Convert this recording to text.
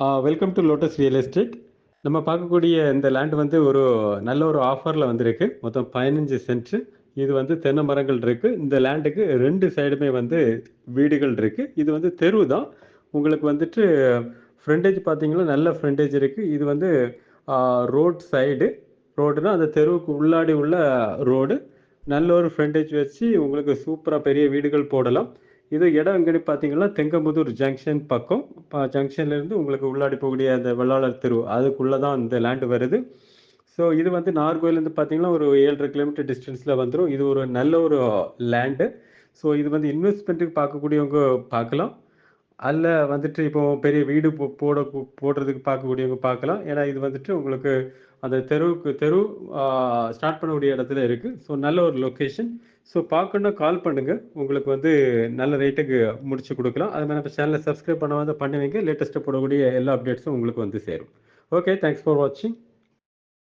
Welcome to Lotus real estate நம்ம பார்க்கக்கூடிய இந்த லேண்ட் வந்து ஒரு நல்ல ஒரு ஆஃபரில் வந்திருக்கு. மொத்தம் பதினஞ்சு சென்ட் இது வந்து தென்னை மரங்கள் இருக்குது இந்த லேண்டுக்கு ரெண்டு சைடுமே வந்து வீடுகள் இருக்குது இது வந்து தெரு தான். உங்களுக்கு வந்துட்டு ஃப்ரண்டேஜ் பார்த்தீங்கன்னா நல்ல ஃப்ரண்டேஜ் இருக்குது இது வந்து ரோட் சைடு ரோடுனா அந்த தெருவுக்கு உள்ளாடி உள்ள ரோடு நல்ல ஒரு ஃப்ரண்டேஜ் வச்சு உங்களுக்கு சூப்பராக பெரிய வீடுகள் போடலாம். இது இடம் எங்கன்னு பார்த்தீங்கன்னா தெங்கம்புதூர் ஜங்ஷன் பக்கம். ஜங்ஷன்லேருந்து உங்களுக்கு உள்ளாடி போகக்கூடிய அந்த வெள்ளாளர் தெரு அதுக்குள்ளே தான் இந்த லேண்டு வருது. ஸோ இது வந்து நார்கோயிலேருந்து பார்த்தீங்கன்னா ஒரு ஏழரை கிலோமீட்டர் டிஸ்டன்ஸில் வந்துடும் இது ஒரு நல்ல ஒரு லேண்டு ஸோ இது வந்து இன்வெஸ்ட்மெண்ட்டுக்கு பார்க்கக்கூடியவங்க பார்க்கலாம். அல்ல வந்துட்டு இப்போ பெரிய வீடு போ- போட போடுறதுக்கு பார்க்கக்கூடியவங்க பார்க்கலாம். ஏன்னா இது வந்துட்டு உங்களுக்கு அந்த தெருவுக்கு தெரு ஸ்டார்ட் பண்ணக்கூடிய இடத்துல இருக்கு. ஸோ நல்ல ஒரு லொக்கேஷன் ஸோ பார்க்கணுன்னா கால் பண்ணுங்க. உங்களுக்கு வந்து நல்ல ரேட்டுக்கு முடிச்சு கொடுக்கலாம். அது மாதிரி நம்ம சேனலை சப்ஸ்கிரைப் பண்ண வந்து பண்ணுவீங்க. லேட்டஸ்ட்டாக போடக்கூடிய எல்லா அப்டேட்ஸும் உங்களுக்கு வந்து சேரும். ஓகே தேங்க்ஸ் ஃபார் வாட்சிங்